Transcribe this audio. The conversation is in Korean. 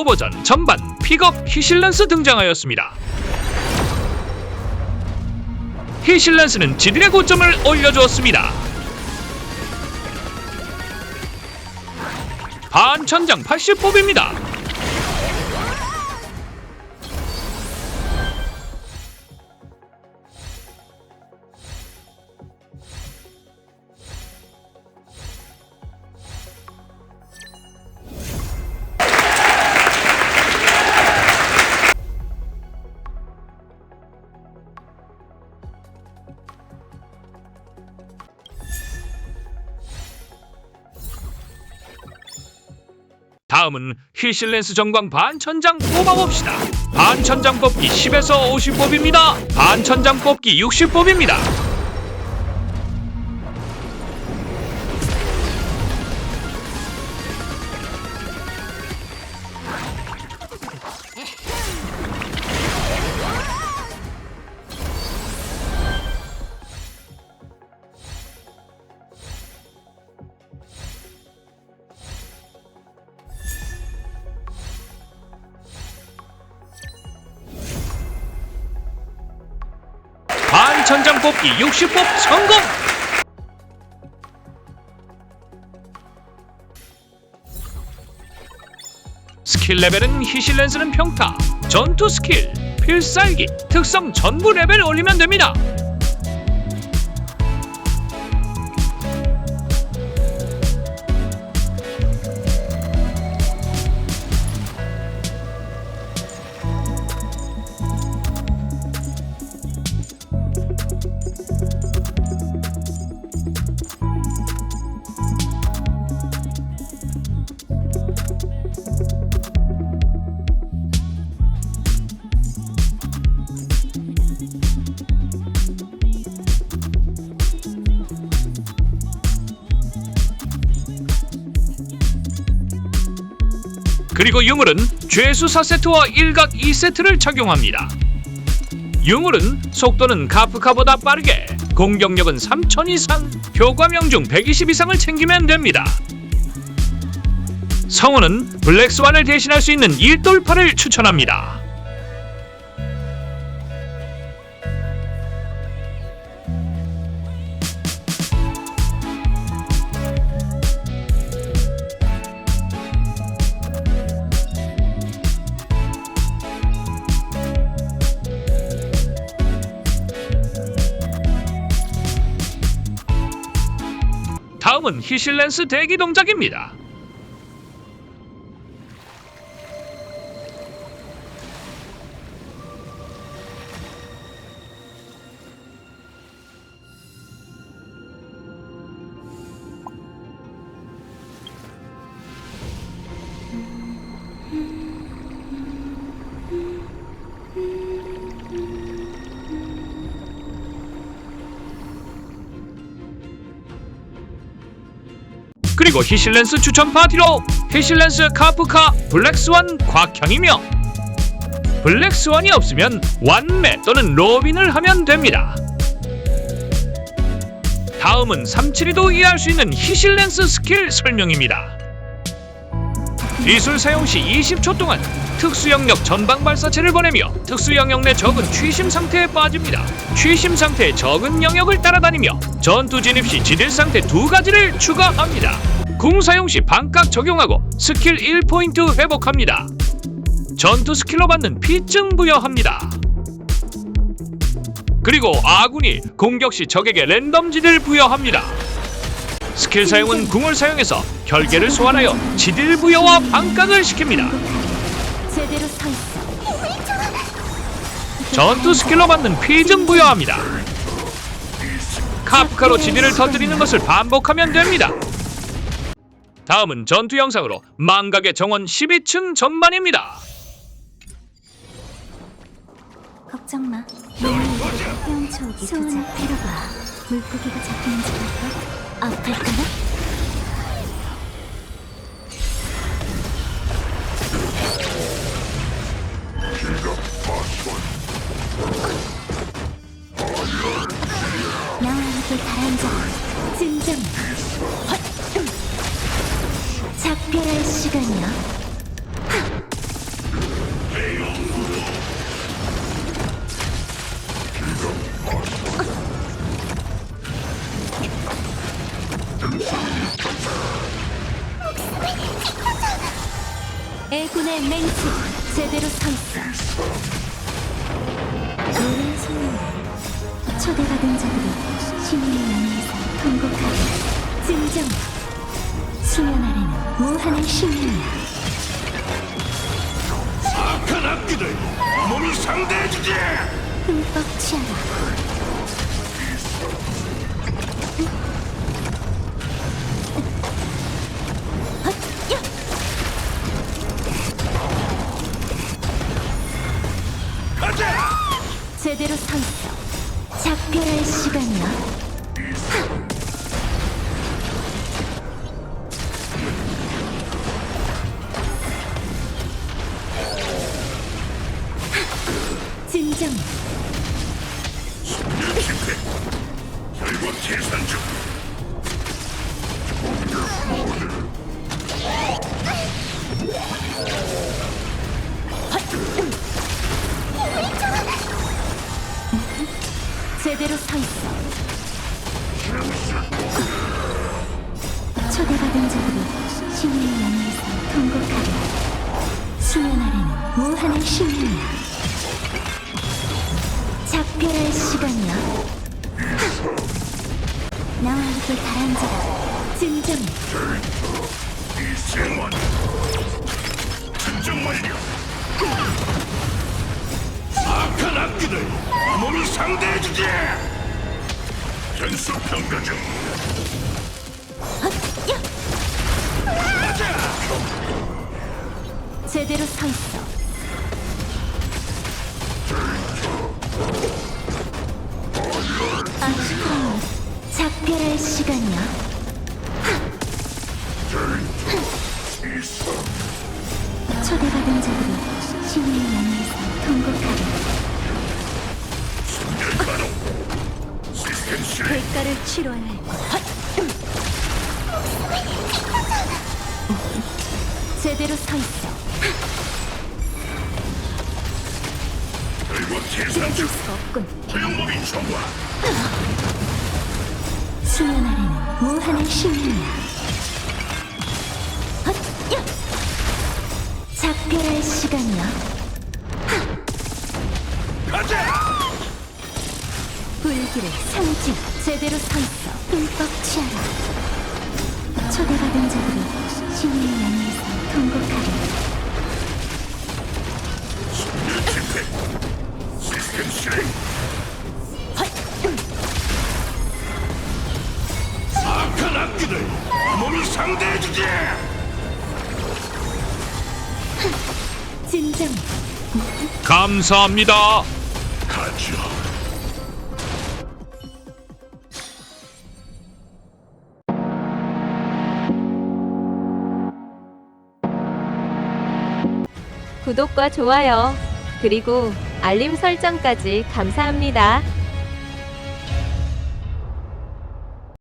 오버전 전반 픽업 히실란스 등장하였습니다. 히실란스는 지들의 고점을 올려주었습니다. 반천장 80뽑입니다. 다음은 히실랜스 전광 반천장 뽑아봅시다. 반천장 뽑기 10에서 50뽑입니다. 반천장 뽑기 60뽑입니다. 천장 뽑기 60뽑 성공! 스킬 레벨은 히실랜스는 평타, 전투 스킬, 필살기, 특성 전부 레벨 올리면 됩니다. 그리고 유물은 죄수 4세트와 일각 2세트를 착용합니다. 유물은 속도는 카프카보다 빠르게 공격력은 3000 이상 효과명 중 120 이상을 챙기면 됩니다. 성우는 블랙스완을 대신할 수 있는 일돌파를 추천합니다. 다음은 히실랜스 대기 동작입니다. 그리고 히실랜스 추천 파티로 히실랜스 카프카 블랙스완 곽형이며 블랙스완이 없으면 완매 또는 로빈을 하면 됩니다. 다음은 372도 이해할 수 있는 히실랜스 스킬 설명입니다. 기술 사용 시 20초 동안 특수 영역 전방 발사체를 보내며 특수 영역 내 적은 취심 상태에 빠집니다. 취심 상태의 적은 영역을 따라다니며 전투 진입 시 지딜 상태 두 가지를 추가합니다. 궁 사용 시 반각 적용하고 스킬 1포인트 회복합니다. 전투 스킬로 받는 피증 부여합니다. 그리고 아군이 공격 시 적에게 랜덤 지딜 부여합니다. 스킬 사용은 궁을 사용해서 결계를 소환하여 지딜 부여와 반각을 시킵니다. 제대로 서 있어. 전투 스킬로 받는 피증 부여합니다. 카프카로 지딜을 터뜨리는 것을 반복하면 됩니다. 다음은 전투 영상으로 망각의 정원 12층 전반입니다. 걱정 마. 헤엄쳐오기 손을 빌어봐. 물고기가 잡히는지 볼까? 아플까나? 그 가라앉아 진정 작별할 시간이야 애군의 맹수 제대로 서있어 초대받은 자들이 신의 연회에서 통곡하고 진정. 수면 아래는 무한의 신명이야. 악한 악기들 몸이 상대해주지! 흠뻑 취하라 악한 악기들 몸이 상대해주지! 변수 평가 중. 제대로 서 있어. 아쉽군 작별할 시간이야 초대받은 자들이 신의 연회에서 통곡하리. 시스템 실행 대가를 치러야 할 제대로 서 있어. 결국 없군. 소용법이 좋아 수면 아래는 무한의 신명이야. 헛! 야! 작별할 시간이야. 가자! 불길의 상징 제대로 서 있어 흠뻑 취하라. 초대받은 자들이 신의 연회에서 통곡하리. 집행 시스템 실행! 악한 악기들 몸이 상대해주지 진정 감사합니다. 가죠 구독과 좋아요, 그리고 알림 설정까지 감사합니다.